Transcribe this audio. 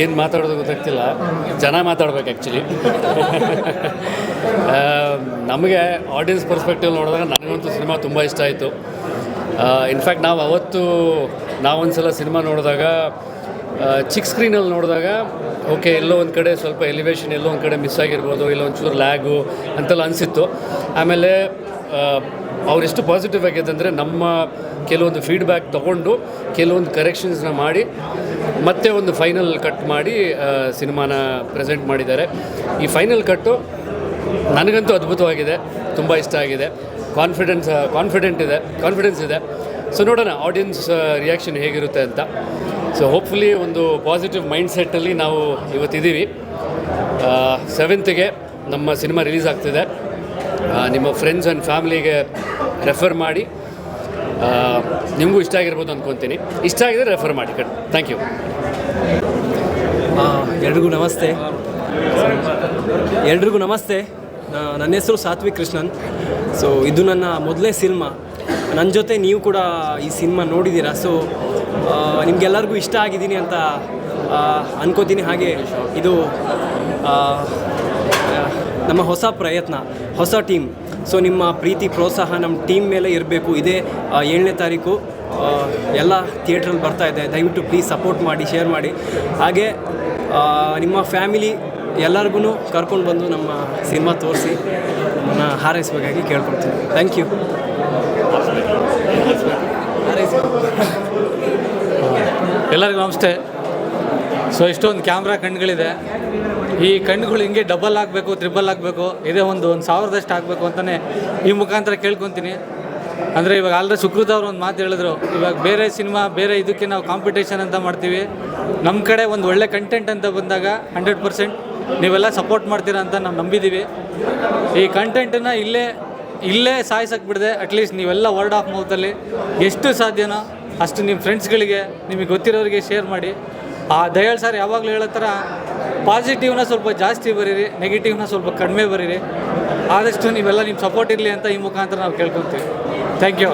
ಏನು ಮಾತಾಡೋದು ಗೊತ್ತಾಗ್ತಿಲ್ಲ ಜನ ಮಾತಾಡ್ಬೇಕು ಆ್ಯಕ್ಚುಲಿ ನಮಗೆ ಆಡಿಯನ್ಸ್ ಪರ್ಸ್ಪೆಕ್ಟಿವ್ ನೋಡಿದಾಗ ನನಗಂತೂ ಸಿನಿಮಾ ತುಂಬ ಇಷ್ಟ ಆಯಿತು. ಇನ್ಫ್ಯಾಕ್ಟ್ ನಾವು ಅವತ್ತು ನಾವೊಂದು ಸಲ ಸಿನಿಮಾ ನೋಡಿದಾಗ ಚಿಕ್ಕ ಸ್ಕ್ರೀನಲ್ಲಿ ನೋಡಿದಾಗ ಓಕೆ ಎಲ್ಲೋ ಒಂದು ಕಡೆ ಸ್ವಲ್ಪ ಎಲಿವೇಶನ್ ಎಲ್ಲೋ ಒಂದು ಕಡೆ ಮಿಸ್ ಆಗಿರ್ಬೋದು ಇಲ್ಲೋ ಒಂಚೂರು ಲ್ಯಾಗು ಅಂತೆಲ್ಲ ಅನಿಸಿತ್ತು. ಆಮೇಲೆ ಅವರೆಷ್ಟು ಪಾಸಿಟಿವ್ ಆಗಿದೆ ಅಂದರೆ ನಮ್ಮ ಕೆಲವೊಂದು ಫೀಡ್ಬ್ಯಾಕ್ ತೊಗೊಂಡು ಕೆಲವೊಂದು ಕರೆಕ್ಷನ್ಸ್ನ ಮಾಡಿ ಮತ್ತೆ ಒಂದು ಫೈನಲ್ ಕಟ್ ಮಾಡಿ ಸಿನಿಮಾನ ಪ್ರೆಸೆಂಟ್ ಮಾಡಿದ್ದಾರೆ. ಈ ಫೈನಲ್ ಕಟ್ಟು ನನಗಂತೂ ಅದ್ಭುತವಾಗಿದೆ, ತುಂಬ ಇಷ್ಟ ಆಗಿದೆ. ಕಾನ್ಫಿಡೆನ್ಸ್ ಕಾನ್ಫಿಡೆಂಟ್ ಇದೆ ಕಾನ್ಫಿಡೆನ್ಸ್ ಇದೆ. ಸೊ ನೋಡೋಣ ಆಡಿಯನ್ಸ್ ರಿಯಾಕ್ಷನ್ ಹೇಗಿರುತ್ತೆ ಅಂತ. ಸೊ ಹೋಪ್ಫುಲಿ ಒಂದು ಪಾಸಿಟಿವ್ ಮೈಂಡ್ ಸೆಟ್ಟಲ್ಲಿ ನಾವು ಇವತ್ತಿದ್ದೀವಿ. ಸೆವೆಂತ್ಗೆ ನಮ್ಮ ಸಿನಿಮಾ ರಿಲೀಸ್ ಆಗ್ತಿದೆ. ನಿಮ್ಮ ಫ್ರೆಂಡ್ಸ್ ಆ್ಯಂಡ್ ಫ್ಯಾಮಿಲಿಗೆ ರೆಫರ್ ಮಾಡಿ. ನಿಮಗೂ ಇಷ್ಟ ಆಗಿರ್ಬೋದು ಅಂದ್ಕೊತೀನಿ ಇಷ್ಟ ಆಗಿದ್ರೆ ರೆಫರ್ ಮಾಡಿ ಕಟ್ ಥ್ಯಾಂಕ್ ಯು ಎಲ್ರಿಗೂ ನಮಸ್ತೆ. ಎಲ್ರಿಗೂ ನಮಸ್ತೆ. ನನ್ನ ಹೆಸರು ಸಾತ್ವಿಕ್ ಕೃಷ್ಣನ್. ಸೊ ಇದು ನನ್ನ ಮೊದಲೇ ಸಿನಿಮಾ. ನನ್ನ ಜೊತೆ ನೀವು ಕೂಡ ಈ ಸಿನಿಮಾ ನೋಡಿದ್ದೀರಾ ಸೊ ನಿಮಗೆಲ್ಲರಿಗೂ ಇಷ್ಟ ಆಗಿದ್ದೀನಿ ಅಂತ ಅನ್ಕೋತೀನಿ. ಹಾಗೆ ಇದು ನಮ್ಮ ಹೊಸ ಪ್ರಯತ್ನ, ಹೊಸ ಟೀಮ್ ಸೊ ನಿಮ್ಮ ಪ್ರೀತಿ, ಪ್ರೋತ್ಸಾಹ ನಮ್ಮ ಟೀಮ್ ಮೇಲೆ ಇರಬೇಕು. ಇದೇ ಏಳನೇ ತಾರೀಕು ಎಲ್ಲ ಥಿಯೇಟ್ರಲ್ಲಿ ಬರ್ತಾ ಇದೆ. ದಯವಿಟ್ಟು ಪ್ಲೀಸ್ ಸಪೋರ್ಟ್ ಮಾಡಿ ಶೇರ್ ಮಾಡಿ. ಹಾಗೆ ನಿಮ್ಮ ಫ್ಯಾಮಿಲಿ ಎಲ್ಲರಿಗೂ ಕರ್ಕೊಂಡು ಬಂದು ನಮ್ಮ ಸಿನಿಮಾ ತೋರಿಸಿ, ನಮ್ಮನ್ನು ಹಾರೈಸಬೇಕಾಗಿ ಕೇಳ್ಕೊಳ್ತೀನಿ. ಥ್ಯಾಂಕ್ ಯು ಎಲ್ಲರಿಗೂ ನಮಸ್ತೆ. ಸೊ ಇಷ್ಟೊಂದು ಕ್ಯಾಮ್ರಾ ಕಣ್ಗಳಿದೆ. ಈ ಕಣ್ಣುಗಳು ಹಿಂಗೆ ಡಬಲ್ ಆಗಬೇಕು ತ್ರಿಬಲ್ ಆಗಬೇಕು ಇದೇ ಒಂದು ಒಂದು ಸಾವಿರದಷ್ಟು ಆಗಬೇಕು ಅಂತಲೇ ಈ ಮುಖಾಂತರ ಕೇಳ್ಕೊತೀನಿ. ಅಂದರೆ ಇವಾಗ ಆಲ್ರೆ ಸುಕೃತ ಅವರು ಒಂದು ಮಾತು ಹೇಳಿದ್ರು, ಇವಾಗ ಬೇರೆ ಸಿನಿಮಾ, ಬೇರೆ ಇದಕ್ಕೆ ನಾವು ಕಾಂಪಿಟೇಷನ್ ಅಂತ ಮಾಡ್ತೀವಿ. ನಮ್ಮ ಕಡೆ ಒಂದು ಒಳ್ಳೆ ಕಂಟೆಂಟ್ ಅಂತ ಬಂದಾಗ ಹಂಡ್ರೆಡ್ ಪರ್ಸೆಂಟ್ ನೀವೆಲ್ಲ ಸಪೋರ್ಟ್ ಮಾಡ್ತೀರಾ ಅಂತ ನಾವು ನಂಬಿದ್ದೀವಿ ಈ ಕಂಟೆಂಟನ್ನು ಇಲ್ಲೇ ಇಲ್ಲೇ ಸಾಯಿಸಕ್ಕೆ ಬಿಡದೆ ಅಟ್ಲೀಸ್ಟ್ ನೀವೆಲ್ಲ ವರ್ಡ್ ಆಫ್ ಮೌತಲ್ಲಿ ಎಷ್ಟು ಸಾಧ್ಯನೋ ಅಷ್ಟು ನಿಮ್ಮ ಫ್ರೆಂಡ್ಸ್ಗಳಿಗೆ ನಿಮಗೆ ಗೊತ್ತಿರೋರಿಗೆ ಶೇರ್ ಮಾಡಿ. ಆ, ದಯಾಳ್ ಸರ್ ಯಾವಾಗಲೂ ಹೇಳೋ ಥರ ಪಾಸಿಟಿವ್ನ ಸ್ವಲ್ಪ ಜಾಸ್ತಿ ಬರೀರಿ, ನೆಗೆಟಿವ್ನ ಸ್ವಲ್ಪ ಕಡಿಮೆ ಬರೀರಿ. ಆದಷ್ಟು ನೀವೆಲ್ಲ ನಿಮ್ಮ ಸಪೋರ್ಟ್ ಇರಲಿ ಅಂತ ಈ ಮುಖಾಂತರ ನಾವು ಕೇಳ್ಕೊತೀವಿ. Thank you